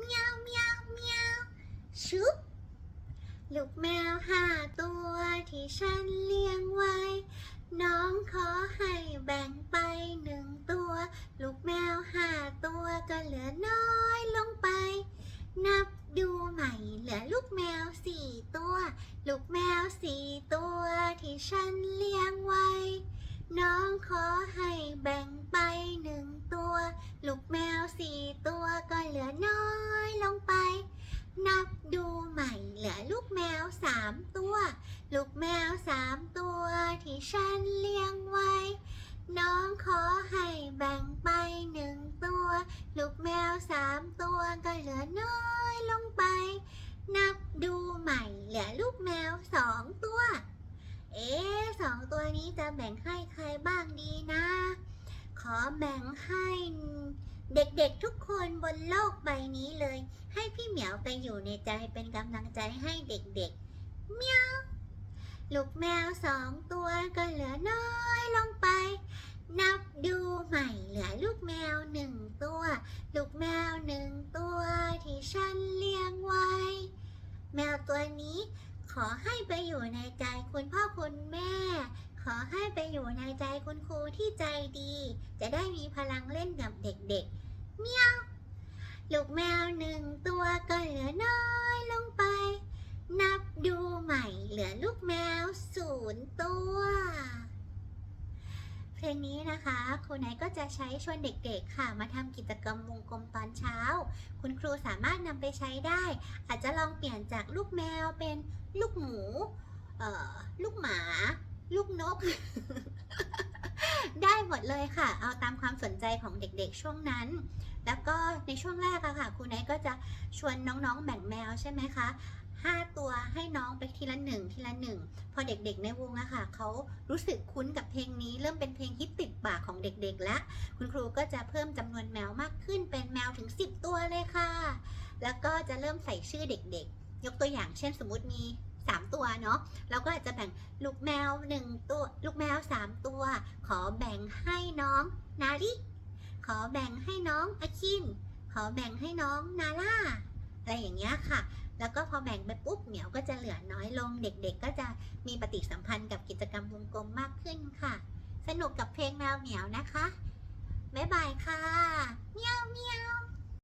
เมียวเมียวเมียวชุบลูกแมวห้าตัวที่ฉันเลี้ยงไว้ น้องขอให้แบ่งไปหนึ่งตัว ลูกแมวห้าตัวก็เหลือน้อยลงไป นับดูใหม่เหลือลูกแมวสี่ตัว ลูกแมวสี่ตัวที่ฉันเลี้ยงไว้ น้องขอให้แบ่งามตัว ลูกแมวสามตัวที่ฉันเลี้ยงไว้ น้องขอให้แบ่งไปหนึ่งตัว ลูกแมวสามตัวก็เหลือน้อยลงไป นับดูใหม่เหลือลูกแมวสองตัว เอ๊สองตัวนี้จะแบ่งให้ใครบ้างดีนะ ขอแบ่งให้เด็กๆทุกคนบนโลกใบนี้เลย ให้พี่เหมียวไปอยู่ในใจเป็นกำลังใจให้เด็กๆ เมียวลูกแมวสองตัวก็เหลือน้อยลงไป นับดูใหม่เหลือลูกแมวหนึ่งตัว ลูกแมวหนึ่งตัวที่ฉันเลี้ยงไว้ แมวตัวนี้ขอให้ไปอยู่ในใจคุณพ่อคุณแม่ ขอให้ไปอยู่ในใจคุณครูที่ใจดี จะได้มีพลังเล่นกับเด็กๆเมียวลูกแมวหนึ่งตัวก็เหลือน้อยลงไป นับดูใหม่เหลือลูกแมวศูนย์ตัว เพ ลงนี้นะคะครูไนก็จะใช้ชวนเด็กๆค่ะ มาทำกิจกรรมวงกลมตอนเช้า คุณครูสามารถนำไปใช้ได้ อาจจะลองเปลี่ยนจากลูกแมวเป็นลูกหมูเอ่อลูกหมา ลูกนก ได้หมดเลยค่ะ เอาตามความสนใจของเด็กๆช่วงนั้น แล้วก็ในช่วงแรกอะค่ะครูไนก็จะชวนน้องๆแบ่งแมวใช่ไหมคะห้าตัวให้น้องไปทีละหนึ่งทีละหนึ่งพอเด็กๆในวงอะค่ะเขารู้สึกคุ้นกับเพลงนี้ เริ่มเป็นเพลงฮิต เด็กๆ แล้วคุณครูก็จะเพิ่มจำนวนแมวมากขึ้นเป็นแมวถึง 10 ตัวเลยค่ะ แล้วก็จะเริ่มใส่ชื่อเด็กๆ ยกตัวอย่างเช่นสมมติมี 3 ตัวเนาะเราก็อาจจะแบ่งลูกแมว 1 ตัว ลูกแมว 3 ตัว ขอแบ่งให้น้องนาริขอแบ่งให้น้องอาคิน ขอแบ่งให้น้องนาล่าอะไรอย่างเงี้ยค่ะ แล้วก็พอแบ่งไปปุ๊บเหมียวก็จะเหลือน้อยลง เด็กๆ ก็จะมีปฏิสัมพันธ์กับกิจกรรมวงกลมมากขึ้นค่ะ สนุกกับเพลงแมวเหมียวนะคะ บ๊ายบายค่ะ เมียวเมียว